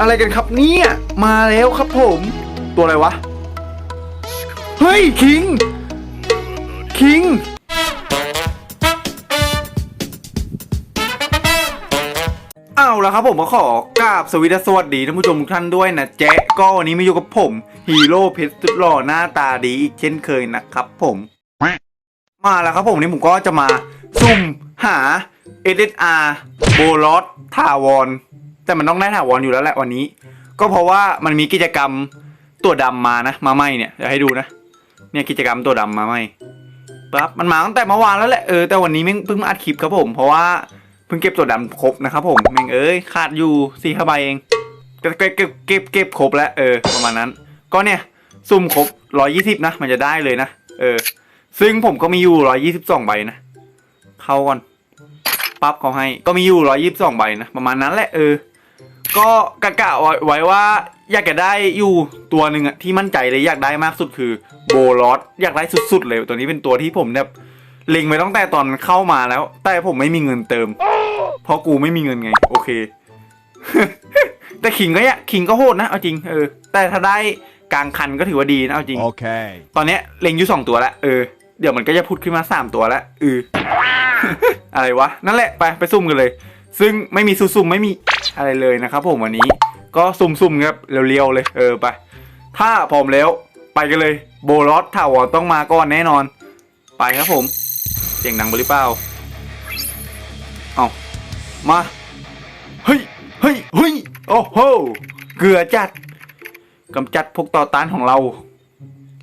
อะไรกันครับเนี่ย มาแล้วครับผม ตัวอะไรวะ เฮ้ย คิง คิง เอาละครับผมก็ขอกราบสวีดัสสวัสดีท่านผู้ชมทุกท่านด้วยนะแจ๊ะก็วันนี้มาอยู่กับผม ฮีโร่เพชรสุดหล่อหน้าตาดีอีกเช่นเคยนะครับผม มาแล้วครับผมนนี้ผมก็จะมาซุ่มหา SSR โบลอสถาวร แต่มันต้องได้ถาวรอยู่แล้วแหละวันนี้ ก็เพราะว่ามันมีกิจกรรมตัวดำมานะ มาไหมเนี่ยเดี๋ยวให้ดูนะ เนี่ยกิจกรรมตัวดำมาไหมปั๊บมันมาตั้งแต่เมื่อวานแล้วแหละเออแต่วันนี้แม่งเพิ่งมาอัดคลิปครับผม เพราะว่าเพิ่งเก็บตัวดำครบนะครับผมแม่งเอ้ยขาดอยู่สี่ห้าใบเองเก็บเก็บเก็บเก็บครบแล้วเออประมาณนั้น ก็เนี่ยซุ่มครบร้อยี่สิบนะ มันจะได้เลยนะเออ ซึ่งผมก็มีอยู่ร้อยี่สิบสองใบนะเข้าก่อนปั๊บเขาให้ก็มีอยู่ร้อยี่สิบสองใบนะประมาณนั้นแหละเออ ก็กะกะไว้ไว้ว่าอยากจะได้อยู่ตัวหนึ่งอะที่มั่นใจเลยอยากได้มากสุดคือโบลอสอยากได้สุดๆเลย ตัวนี้เป็นตัวที่ผมแบบเล็งไว้ตั้งแต่ตอนเข้ามาแล้ว แต่ผมไม่มีเงินเติม เพราะกูไม่มีเงินไง โอเค แต่ขิงก็เนี่ยขิงก็โหดนะเอาจริงเออแต่ถ้าได้กลางคันก็ถือว่าดีนะเอาจริง Okay. ตอนเนี้ยเล็งอยู่สองตัวแล้วเออเดี๋ยวมันก็จะพุดขึ้นมาสามตัวแล้วเอออะไรวะนั่นแหละไปไปซุ่มกันเลย ซึ่งไม่มีซุ่มๆไม่มี อะไรเลยนะครับผมวันนี้ก็สุ่มๆครับเรียวๆเลยเออไป ถ้าพร้อมแล้วไปกันเลย โบลอสถาวรต้องมาก่อนแน่นอน ไปครับผมเสียงดังบริเปล่าเอามาเฮ้ยเฮ้ยเฮ้ยโอ้โหเกลือจัดกำจัดพวกต่อต้านของเรา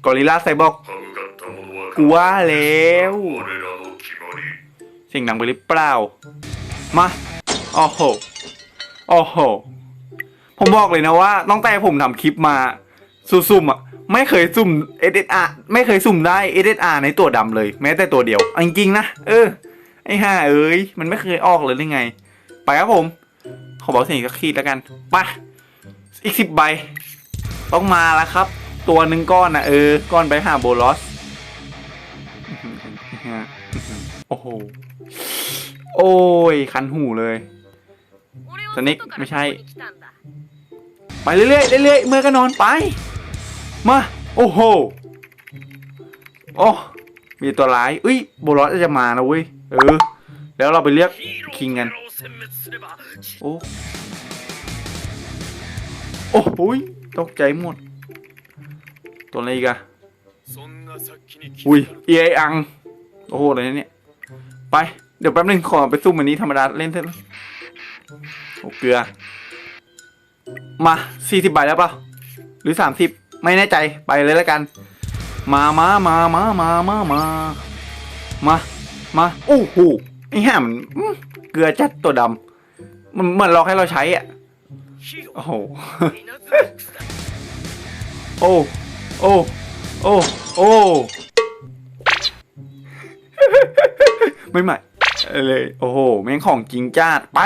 กอริลลาไซบอร์กกูว่าแล้วเสียงดังไปหรือเปล่า มา โอ้โห โอ้โห ผมบอกเลยนะว่าตั้งแต่ผมทำคลิปมาซุ่มๆอะ ไม่เคยซุ่ม SSR ไม่เคยซุ่มได้ SSR ในตัวดำเลย แม้แต่ตัวเดียวจริงๆนะ เออ ไอ้ห่าเอ้ย มันไม่เคยออกเลยได้ไง ไปครับผม ขอบอกสียงสักขีดแล้วกันไปอีกสิบใบ ต้องมาแล้วครับ ตัวหนึ่งก้อนนะเออ ก้อนไปหาโบลอสโอ้โห โอ้ย คันหูเลย สนิกไม่ใช่ ไปเรื่อยๆเรื่อยๆเมื่อก็นอนไป มา โอ้โหโอ้มีตัวร้ายอุ้ยโบรอสจะมานะเว้ยเออแล้วเราไปเรียกคิงกันโอ้โอ้โหตกใจหมด ตัวอะไรกันอุ้ยเอไออัง โอ้โหอะไรเนี่ย ไป เดี๋ยวแป๊บนึงขอไปซุ่มอันนี้ธรรมดาเล่นเถอะ โอเกลือ มาสี่สิบใบแล้วเปล่าหรือสามสิบไม่แน่ใจไปเลยแล้วกัน มามามามามามามามามาโอ้โหไอ้ห่มเกลือจัดตัวดำมันเหมือนรอให้เราใช้อะโอ้โหโอ้โอ้โอ้โอ้ไม่ใหม่เลยโอ้โหแม่งของจริงจ้าไป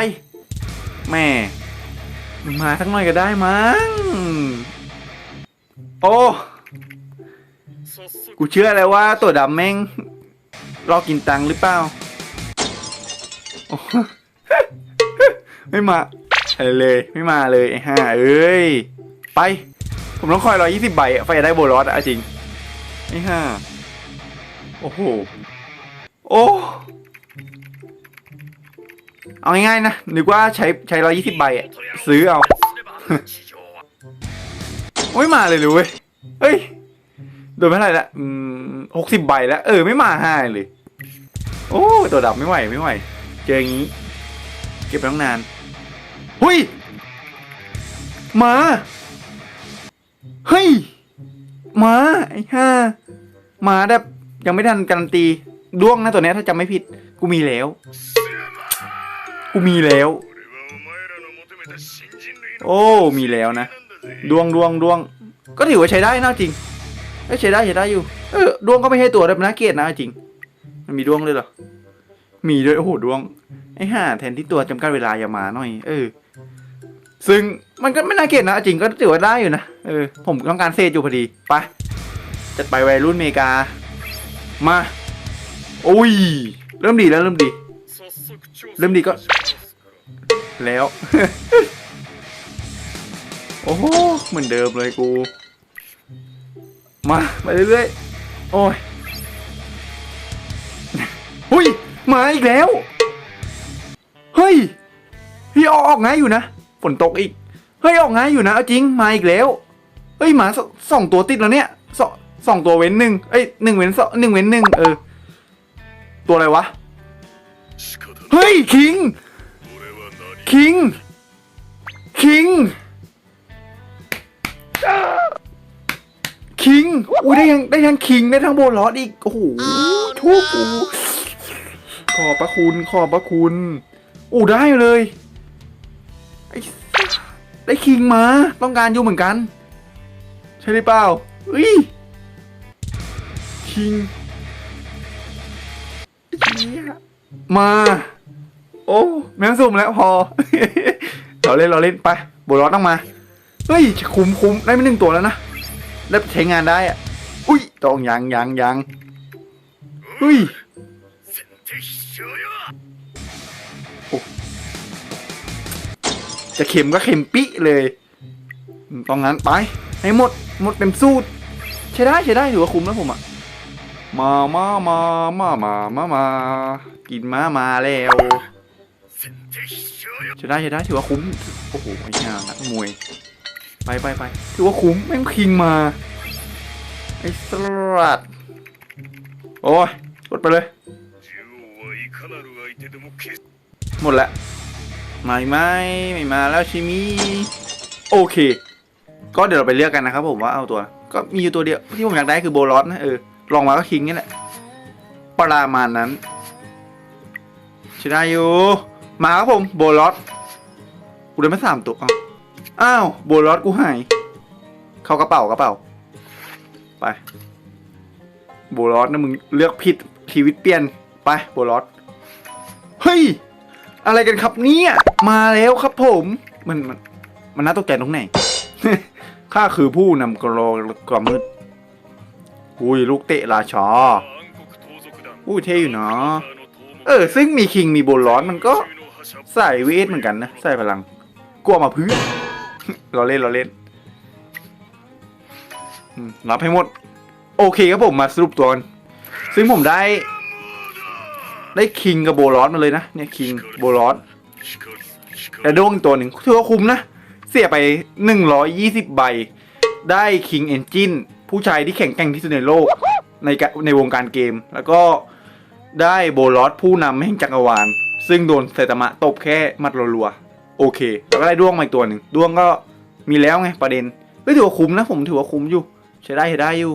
แม่มาสักหน่อยก็ได้มั้ง โอ้ กูเชื่อเลยว่าตัวดำแม่งรอกินตังหรือเปล่า ไม่มาเลยไม่มาเลยไอ้ห่าเอ้ย ไป ผมต้องคอยรอยี่สิบใบไฟจะได้โบลอสอะจริงไอ้ห่าโอ้โห โอ้ เอาง่ายๆนะหรือว่าใช้ใช้ร้อยี่สิบใบอะซื้อเอาฮ้ยมาเลยหรือเว้ยเฮ้ย โดนเท่าไหร่ละอืมหกสิบใบแล้ว เออ ไม่มาให้เลย โอ้ตัวดับไม่ไหวไม่ไหว เจออย่างนี้ เก็บไปตั้งนาน หุยมา เฮ้ย มาไอ้ห้ามาแบบยังไม่ทันการันตีล่วงนะตัวเนี้ยถ้าจำไม่ผิด กูมีแล้วูมีแล้ว โอ้ มีแล้วนะ ดวงดวงดวง ก็ถือว่าใช้ได้นะจริงใช้ได้ใช้ได้อยู่ เออ ดวงก็ไม่ให้ตัวเลยนะเกลียดนะจริง มันมีดวงเลยเหรอ มีด้วย โอ้โห ดวง ไอ้ห่าแทนที่ตัวจำกัดเวลาอย่ามาหน่อย เออ ซึ่งมันก็ไม่น่าเกลียดนะจริงก็ถือว่าได้อยู่นะ เออ ผมต้องการเซจอยู่พอดี ไปจะไปวัยรุ่นเมกา มา อุ้ย เริ่มดีแล้วเริ่มดี เริ่มดีก็ แล้ว โอ้โห เหมือนเดิมเลยกู มาไปเรื่อยๆ โอ้ยหุยมาอีกแล้ว เฮ้ย พี่ออกอง่ายอยู่นะ ฝนตกอีก เฮ้ยออกง่ายอยู่นะ เอาจริง มาอีกแล้ว เฮ้ยหมาสองตัวติดแล้วเนี่ยสสองตัวเว้นหนึ่งเอ้ยหนึ่งเว้นสหนึ่งเว้นหนึ่งเออ ตัวอะไรวะ เฮ้ยคิง คิง คิง คิง อุ้ยได้ยังได้ทั้งคิงได้ทั้งโบลอสอีก โอ้โหทุกกูขอบพระคุณ ขอบพระคุณอู้ได้เลยไอ้สัสได้คิงมา ต้องการอยู่เหมือนกัน ใช่หรือเปล่าอุ้ยคิงไอ้เหี้ยมา โอ้แม่งสุ่มแล้วพอ เราเล่นเราเล่นไปบวร้อนต้องมา เฮ้ยคุ้มคุ้มได้ไม่หนึ่งตัวแล้วนะ ได้ใช้งานได้อะ อุ้ยต้องยังยังยังอุ้ยจะเข็มก็เข็มปิเลยตรงนั้นไป ให้หมด หมดเต็มสูตรใช้ได้ใช้ได้ถือว่าคุ้มแล้วผมอะ มามามามามามามากินมามาแล้ว จะได้จะได้ถือว่าคุ้ม โอ้โหไอ้ห่านักมวย ไปไปไปถือว่าคุ้มแม่งคิงมา ไอ้สลัดโอ้ยกดไปเลย หมดและไม่ไม่ไม่มาแล้วชิมีโอเค ก็เดี๋ยวเราไปเลือกกันนะครับผมว่าเอาตัว ก็มีอยู่ตัวเดียวที่ผมอยากได้คือโบลอสนะเออลองมาก็คิงนี่แหละประมาณนั้นใช่ได้อยู่ มาครับผมโบลอสกูได้ม่สามตัวอ้าวโบลอสกูหาย เข้ากระเป๋ากระเป๋า ไป โบลอสนะมึงเลือกผิดชีวิตเปลี่ยนไปโบลอสเฮ้ย อะไรกันครับเนี่ยมาแล้วครับผมมันมันมันน่าตกแกตรงไหนข้าคือผู้นำกรอกรมืดอุ้ยลูกเตะราชออู้เท่อยู่เนาะเออ ซึ่งมีคิงมีโบลอนมันก็ ใส่เวทเหมือนกันนะใส่พลังกลัวมาพื้นเราเล่นเราเล่นรับให้หมด โอเคครับผมมาสรุปตัวกันซึ่งผมได้ ได้คิงกับโบลอสมาเลยนะเนี่ยคิงโบลอสแต่ดวงตัวหนึ่งถือว่าคุ้มนะ เสียไป 120 ใบ ได้คิงเอนจินผู้ชายที่แข็งแกร่งที่สุดในโลกในในวงการเกม แล้วก็ได้โบลอสผู้นำแห่งจักรวาล ซึ่งโดนไซตามะตบแค่มัดรัวๆโอเค แล้วก็ได้ด้วงมาอีกตัวหนึ่งด้วงก็มีแล้วไงประเด็นเฮ้ยถือว่าคุ้มนะผมถือว่าคุ้มอยู่ ใช้ได้ใช้ได้อยู่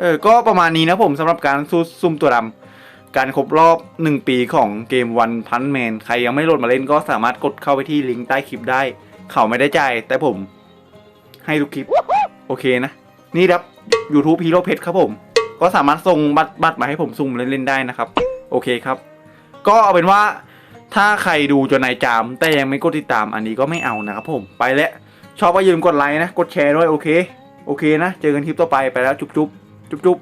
เออ ก็ประมาณนี้นะผมสำหรับการซูซุ่มตัวดำการครบรอบ 1 ปีของเกมวันพันแมนใครยังไม่โหลดมาเล่นก็สามารถกดเข้าไปที่ลิงก์ใต้คลิปได้ เขาไม่ได้ใจแต่ผม ให้ทุกคลิป โอเคนะ นี่ครับ YouTube Hero Pet ครับผม ก็สามารถส่งบัตรบัตรมาให้ผมซุ่มเล่นๆได้นะครับ โอเคครับ ก็เอาเป็นว่า ถ้าใครดูจนนายจาม แต่ยังไม่กดติดตามอันนี้ก็ไม่เอานะครับผมไปแล้วชอบก็อย่าลืมกดไลค์นะ กดแชร์ด้วยโอเค โอเคนะ เจอกันคลิปต่อไปไปแล้วจุ๊บจุ๊บจุ๊บจุ๊บ